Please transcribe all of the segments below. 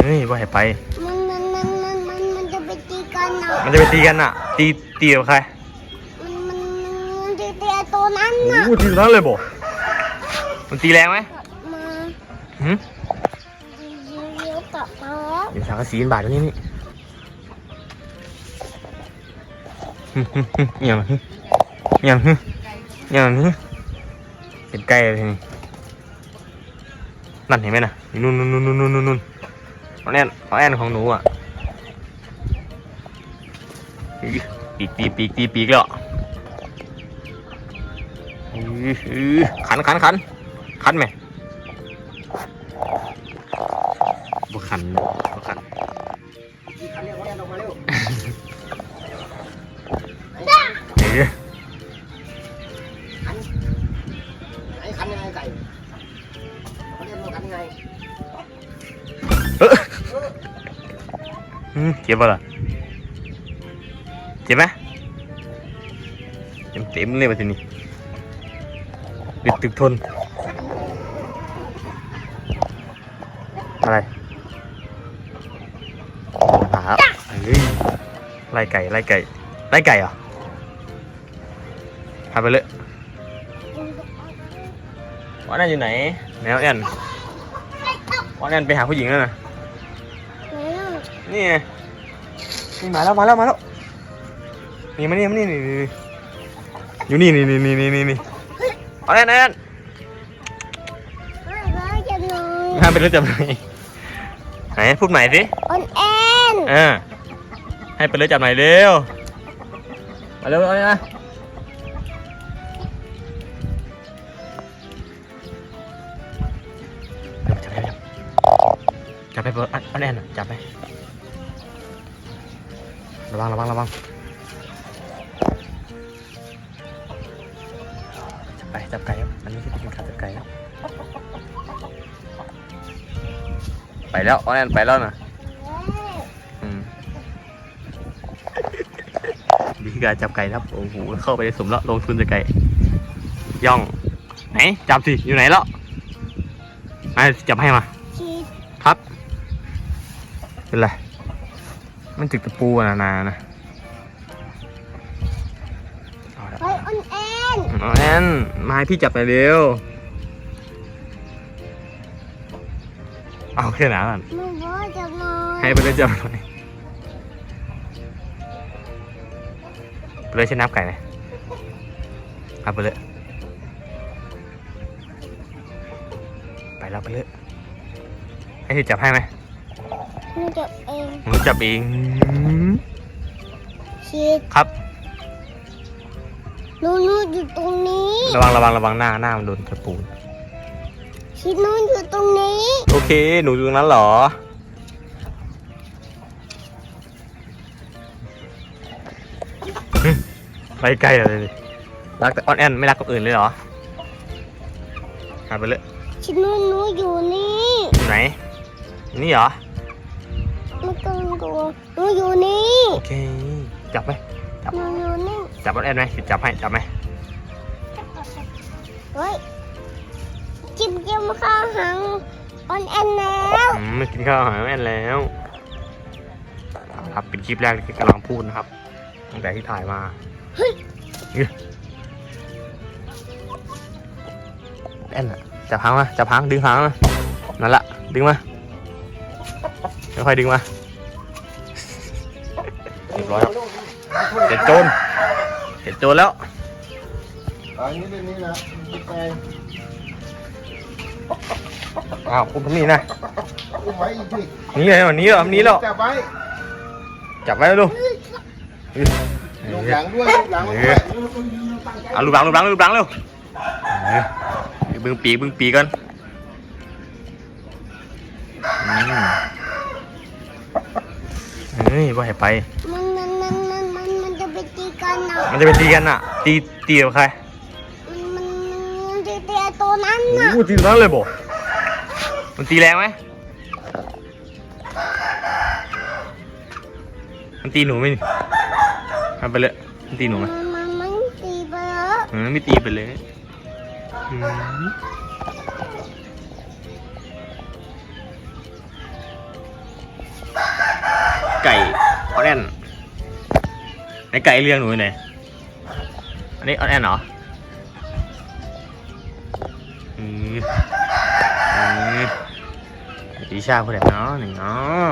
เฮ้ยว่าให้ไป มันมันมันมันมันมันจะไปตีกันนะมันจะไปตีกันอะ ตีตีกับใครมันมันมันจะตีไอ้ตัวนั้นโอ้น่ะโหตีทั้งเลยบ่มันตีแรงไหมมาหืมเลี้ยวกลับมาแล้วอยู่สังกะสีบาทตรงนี้นี่หึหึหึอย่างหึอย่างหึอย่างหึเป็นไก่เลยทีนี่นั่นเห็นไหมน่ะอยู่นู่นนู่นนู่นนู่นนู่น นู่นเอาแอนเอาแอนของหนูอะปีกปีกปีกปีกปีกแล้วขันขันขันขันไหมบ่ขัน เจ็บปะล่ะเจ็บไหมเต็มเต็มเลยมาทีนี้ดึกตึกทน อะไรหาเฮ้ยไล่ไก่ไล่ไก่ไล่ไก่เหรอพาไปเลยวันนั้นอยู่ไหนแนวแอนวันนั้นไปหาผู้หญิงแล้วนะ นี่ไงนี่มาแล้วมาแล้วมาแล้วนี่มานี่มานี่นี่นี่อยู่นี่นี่นี่นี่นี่นี่นี่เอาแน่นแน่นไม่ร้อยจะนอนห้ามไปรู้จักไหนไหนพูดใหม่สิออนแอนเออให้ไปรู้จักไหนอยเร็วมาเร็วเอาเลยนะเร็วจับไปจับไปเบิร์ดเอาแน่นน่ะจับไป ระวังระวังระวังจับไปจับไก่ครับมันไม่ใช่เป็นการจับไก่แล้วไปแล้วออนแอนไปแล้วนะอืมวิธีการจับไก่นะครับโอ้โหเข้าไปในสมแล้วลงทุนจับไก่ ย่อง ไหนจับสิอยู่ไหนแล้วมาจับให้มาชีสครับเป็นไร มันถึกตะปูอะนานานะเอาละไปออนแอนเอาแอนมาให้พี่จับหน่อยเร็ว เอาแค่ไหนก่อนไม่ร้อยจะนอนให้ไปเลยจับหน่อยไปเลยใช้น้ำไก่หน่อยเอาไปเลยไปแล้วไปเลยให้พี่จับให้ไหม ไม่จับเองหนูจับเองชีสครับหนูหนูอยู่ตรงนี้ ระวังระวังระวังหน้าหน้ามันโดนตะปูชีสหนูอยู่ตรงนี้ โอเค หนูอยู่ตรงนั้นเหรอไปไกลเลยดิรักแต่ออนแอนไม่รักคนอื่นเลยเหรอหายไปเลยชีสหนูหนูอยู่นี่อยู่ไหน นี่เหรอไม่ ต้องกลัวหนูอยู่นี่โอเค จับไหมหนูอยู่นี่จับออนแอนไหมจับให้ จับไหมเฮ้ยจิ้มจิ้มข้าวหังออนแอนแล้วอืมกินข้าวหาออนแอนแล้วเอาละครับเป็นคลิปแรกที่กำลังพูดนะครับ ตั้งแต่ที่ถ่ายมา เฮ้ยแอนอะจับหางมา จับหางดึงหางมา นั่นละ ดึงมา ค่อยๆดึงมา โจรเสร็จโจรแล้วอันนี้เรื่องนี้นะมีไก่อ้าวอุ้มทางนี้นะอุ้มไว้อีกทีหนี่เลยหนีแล้วหนีแล้วจับไว้จับไว้ลูกลงหลังด้วยลงหลังไว้ด้วยเอาลูกหลังลูกหลังลูกหลังเร็วเออบึงปีกบึงปีกกันอืมเฮ้ยว่าให้ไป มันจะไปตีกันอะ ตีตีกับใครมันมันมันจะตีไอ้ตัวนั้นโอ้น่ะโหตีนั้นเลยบ่มันตีแรงไหมมันตีหนูไหมนี่ทำไปเลยมันตีหนูไหมมันมันมันตีไปแล้วเออไม่ตีไปเลยอืมอนแอนไอไก่เลี้ยงหนูอยู่ไหน อันนี้ออนแอนเหรออืออือปีชาคนแบบเนาะหนึ่งเนาะ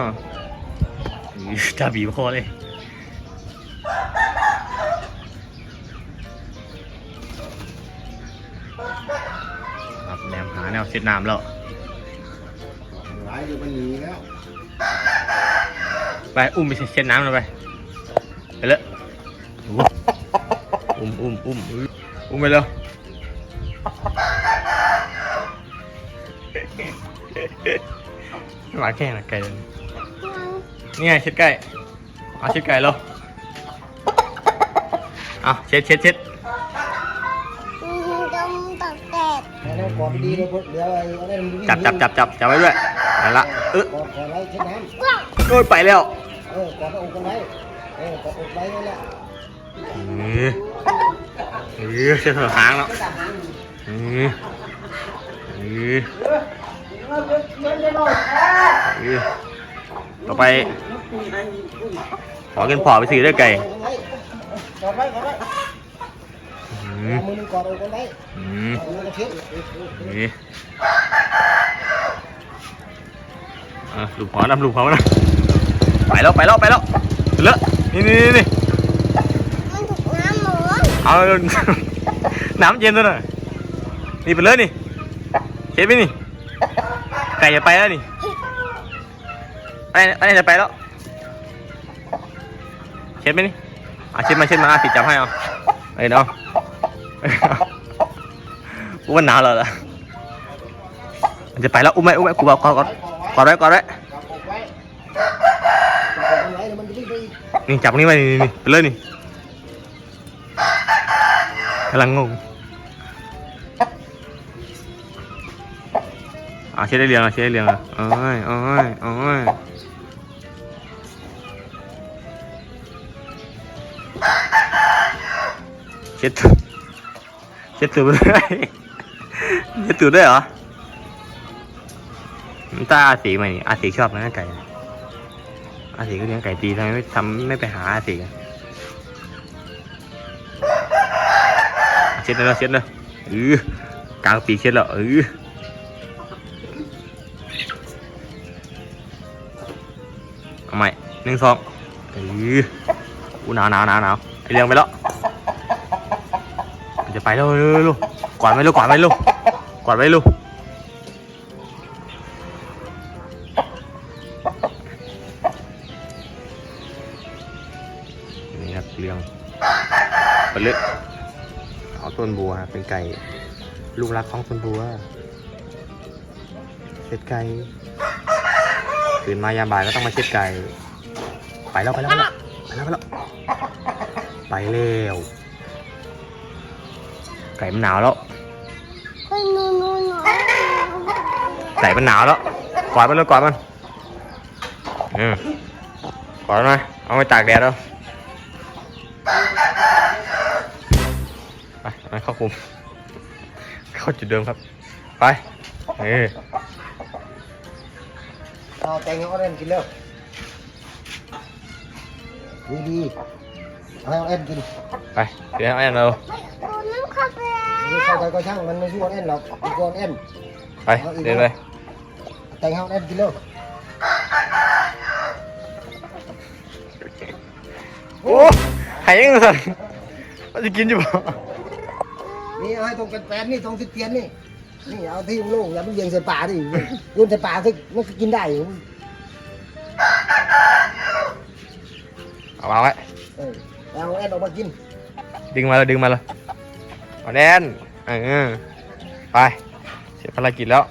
อือตาบีบคอเลยครับแนมหาแนวเช็ดน้ำแล้วหลายอยู่มันหนีแล้ว ไป อุ้มไปเช็ดน้ำเลยไป ไปเลยอุ้ มอุ้มอุ้มอุ้มอุ้มไปเร็วหมาแข้งนะไก่เลยนี่ไงเช็ดไก่เอาเช็ดไก่แล้วเอาเช็ดเช็ดเช็ดอืมดมตักแดดแล้วกอดดีเลยเดี๋ยวไอ้เอาได้มันวิ่งจับจับจับจับจับไว้ด้วยนั่นละเออกอดกอดไว้เช็ดน้โอ้ยไปแล้วำเออกอดอกกันไว้เออกอดอกไว้นั่นแหละ เออเออเช็ดหัวหางแล้วเออเออเออต่อไป ขอเงินพอไปซื้อด้วยไก่กอดไว้กอดไว้อืมเอามือนึงกอดเอาคนได้มือกระเทียมนี่อะลูกหัวนะลูกหัวนะไปแล้วไปแล้วไปแล้วเลอะนี่นี่นี่ เอาน้ำเย็นตัวหน่อยนี่ไปเลยนี่เช็ดไปนี่ไก่จะไปแล้วนี่ไอ้ไอ้จะไปแล้วเช็ดไปนี่อาเช็ดมาเช็ดมาติดจับให้เอาไอ้เนาะกูว่าหนาวแล้วล่ะมันจะไปแล้วอุ้มไหมอุ้มไหมกูบอกกอดกอดกอดไว้กอดไว้จับนี่ไปอีกนี่จับนี่ไว้นี่นี่ไปเลยนี่ กำลังงงอะเช็ดได้เรียงอะเช็ดได้เรียงอะโอ้ยโอ้ยโอ้ยเช็ดเช็ดตูดด้วยเช็ดตูดด้วยเหรอมันตาอาสีไหมนี่อาสีชอบนะไก่อาสีก็เลี้ยงไก่ตีทำไมไม่ทำไม่ไปหาอาสีกัน ช็ดเลยเช็ดเลยเออกลางปีกเช็ดแล้วเออเอาใหม่หนึ่งสองเอออูหนาวหนาวหนาวหนาวไอเลี้ยงไปแล้วมันจะไปแล้วเร็วเร็วเร็วกอดไว้เร็วกอดไว้เร็วกอดไว้เร็วนี่ครับเรื่องปเลึก เอาต้นบัว เป็นไก่ ลูกรักของต้นบัวเช็ดไก่ตื่นมายามบ่ายก็ต้องมาเช็ดไก่ ไปแล้วไปแล้วไปแล้วไปแล้วไปแล้วไปแล้วไก่มันหนาวแล้วไก่มันหนาวแล้วกอดมันเลยกอดมันอืมกอดมันมาเอาไปตากแดดแล้ว ไปเอาเข้าคุมเข้าจุดเดิมครับ ไปเออเอาแตงให้เอาเล่นกินเร็วดีดีเอาให้เอาเล่นกินไปเดี๋ยวเอาแอนเราโดนน้ำเข้าไปแล้วไม่เข้าใจก็ช่างมันไม่ช่วยเล่นหรอกมันกวนเล่นไปเดินไปแต่งให้เอาเล่นกินเร็วโอ้หายยังสั่นมันจะกินอยู่บ่ นี่เอาให้ตรงกันแฟนนี่ตรงทิศเทียนนี่ นี่เอาที่โล่งอย่าไปเยียงใส่ป่าดิโยนใส่ป่าสิมันก็กินได้อยู่เอาวางไว้เออเอาแอนออกมากิน ดึงมาเลยดึงมาเลยเอาแอนเออไปเสร็จภารกิจแล้ว